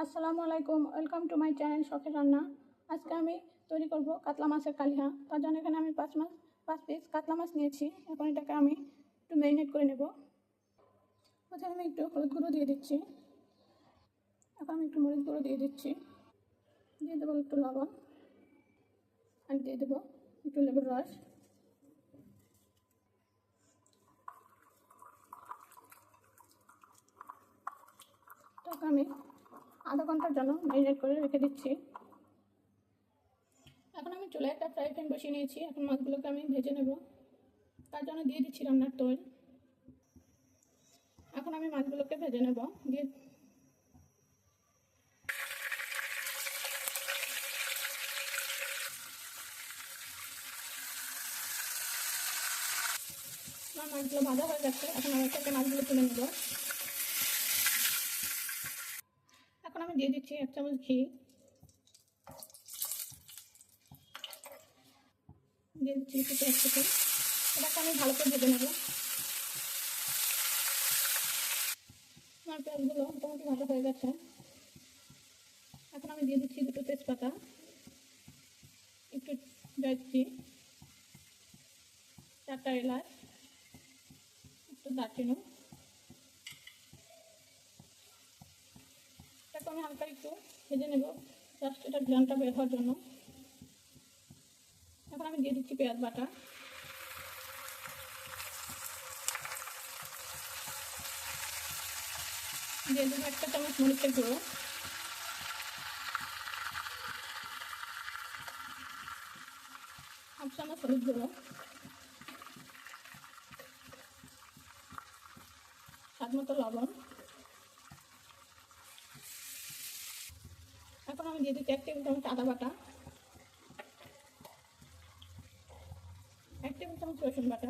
আসসালামু আলাইকুম welcome to my channel শখের রান্না। আজকে আমি তৈরি করব কাতলা মাছের কালিহা। তার জন্য এখানে আমি পাঁচ মাছ, পাঁচ পিস কাতলা মাছ নিয়েছি। এখন এটাকে আমি একটু ম্যারিনেট করে নেব। প্রথমে আমি একটু হলুদ গুঁড়ো দিয়ে দিচ্ছি। এখন আমি একটু মরিচ গুঁড়ো দিয়ে দিচ্ছি। দিয়ে দেবো একটু লবণ। আর দিয়ে দেবো একটু লেবুর রস। আমি আধা ঘণ্টার জন্য ম্যারিনেট করে রেখে দিচ্ছি। এখন আমি চুলে একটা ফ্রাই প্যান বসিয়ে নিয়েছি। এখন মাছগুলোকে আমি ভেজে নেব। তার জন্য দিয়ে দিচ্ছি রান্নার তৈল এখন আমি মাছগুলোকে ভেজে নেব। দিয়ে আমার মাছগুলো ভাজা হয়ে যাচ্ছে এখন আমি একটা মাছগুলো তুলে নেব এখন আমি দিয়ে দিচ্ছি এক চামচ ঘি। দিয়ে দিচ্ছি একটু পেঁয়াজ কুচি এটাকে আমি ভালো করে ভেজে নেব। আমার পেঁয়াজগুলো মোটামুটি ভালো হয়ে গেছে। এখন আমি দিয়ে দিচ্ছি দুটো তেজপাতা। একটু জয়ত্রী চারটা এলাচ, একটু দারচিনি। আমি হালকা একটু ভেজে নেব। জাস্ট এটা গ্রানটা বের হওয়ার জন্য। এখন আমি দিয়ে দিচ্ছি পেঁয়াজ বাটা। দিয়ে দেবো একটা চামচ মরিচের গুঁড়ো। হাফ চামচ হলুদ গুঁড়ো। স্বাদ মতো লবণ এখন আমি দিয়ে দিচ্ছি এক টেবিল চামচ আদা বাটা। এক টেবিল চামচ রসুন বাটা।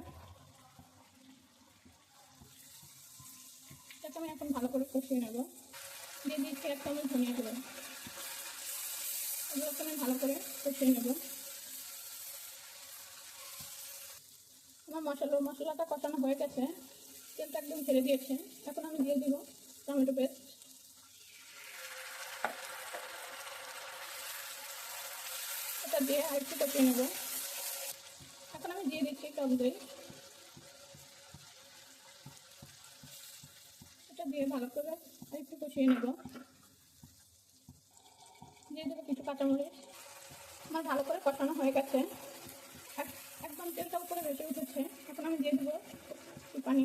এটাকে আমি এখন ভালো করে কষিয়ে নেব। দিয়ে দিচ্ছি এক চামচ ধনিয়া গুঁড়ো। এগুলোকে আমি ভালো করে কষিয়ে নেব। আমার মশলা, মশলাটা কষানো হয়ে গেছে। তেলটা একদম ছেড়ে দিয়েছে। এখন আমি দিয়ে দিব টমেটো পেস্ট। এটা দিয়ে আর একটু নেব? এখন আমি দিয়ে দিচ্ছি টক দই। এটা দিয়ে ভালো করে আর একটু কষিয়ে নেব। দিয়ে দেবো কিছু কাঁচামরিচ। আমার ভালো করে কষানো হয়ে গেছে। এক- একদম তেলটা উপরে বেঁচে উঠেছে। এখন আমি দিয়ে দেবো পানি।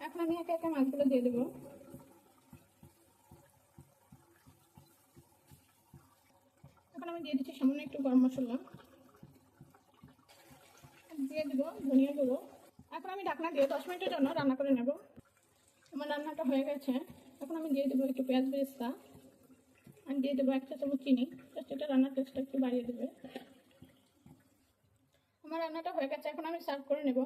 এখন আমি একে একে মাছগুলো দিয়ে দেবো। আমি দিয়ে দিচ্ছি, সামান্য একটু গরম মশলা। দিয়ে দেবো, ধনিয়া গুঁড়ো এখন আমি ঢাকনা দিয়ে দশ মিনিটের জন্য রান্না করে নেব। আমার রান্নাটা হয়ে গেছে। এখন আমি দিয়ে দেবো একটু পেঁয়াজ বেরেস্তা। আর দিয়ে দেবো এক চা চামচ চিনি জাস্ট এটা রান্নার টেস্টটা একটু বাড়িয়ে দেবে। আমার রান্নাটা হয়ে গেছে, এখন আমি সার্ভ করে নেব।